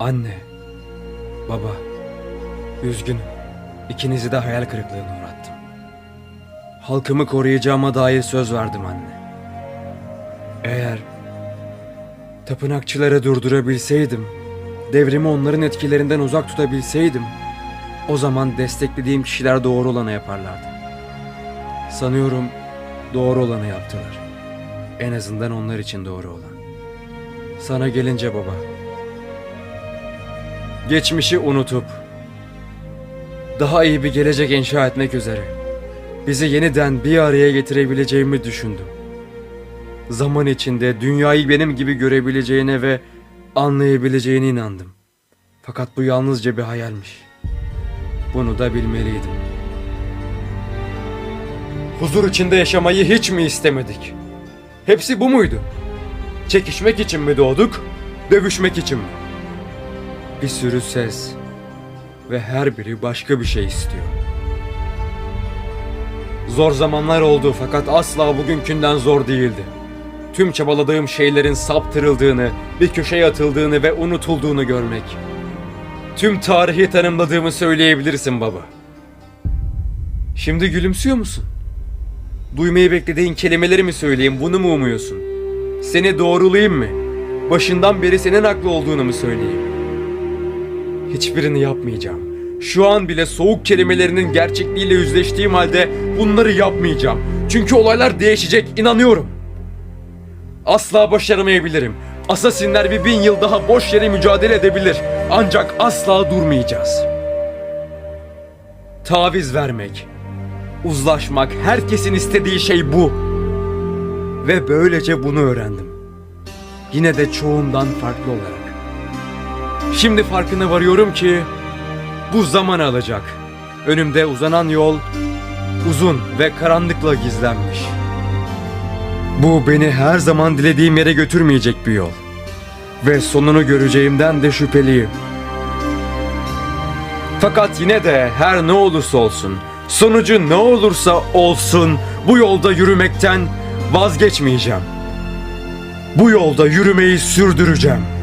Anne, baba, üzgünüm. İkinizi de hayal kırıklığına uğrattım. Halkımı koruyacağıma dair söz verdim anne. Eğer tapınakçıları durdurabilseydim, devrimi onların etkilerinden uzak tutabilseydim, o zaman desteklediğim kişiler doğru olanı yaparlardı. Sanıyorum doğru olanı yaptılar. En azından onlar için doğru olan. Sana gelince baba, geçmişi unutup daha iyi bir gelecek inşa etmek üzere bizi yeniden bir araya getirebileceğimi düşündüm. Zaman içinde dünyayı benim gibi görebileceğine ve anlayabileceğine inandım. Fakat bu yalnızca bir hayalmiş. Bunu da bilmeliydim. Huzur içinde yaşamayı hiç mi istemedik? Hepsi bu muydu? Çekişmek için mi doğduk, dövüşmek için mi? Bir sürü ses ve her biri başka bir şey istiyor. Zor zamanlar oldu fakat asla bugünkünden zor değildi. Tüm çabaladığım şeylerin saptırıldığını, bir köşeye atıldığını ve unutulduğunu görmek. Tüm tarihi tanımladığımı söyleyebilirsin baba. Şimdi gülümsüyor musun? Duymayı beklediğin kelimeleri mi söyleyeyim, bunu mu umuyorsun? Seni doğrulayayım mı? Başından beri senin haklı olduğunu mu söyleyeyim? Hiçbirini yapmayacağım. Şu an bile soğuk kelimelerinin gerçekliğiyle yüzleştiğim halde bunları yapmayacağım. Çünkü olaylar değişecek, inanıyorum. Asla başaramayabilirim. Asasinler bir bin yıl daha boş yere mücadele edebilir. Ancak asla durmayacağız. Taviz vermek, uzlaşmak, herkesin istediği şey bu. Ve böylece bunu öğrendim. Yine de çoğundan farklı olarak. Şimdi farkına varıyorum ki bu zaman alacak. Önümde uzanan yol uzun ve karanlıkla gizlenmiş. Bu beni her zaman dilediğim yere götürmeyecek bir yol. Ve sonunu göreceğimden de şüpheliyim. Fakat yine de her ne olursa olsun, sonucu ne olursa olsun bu yolda yürümekten vazgeçmeyeceğim. Bu yolda yürümeyi sürdüreceğim.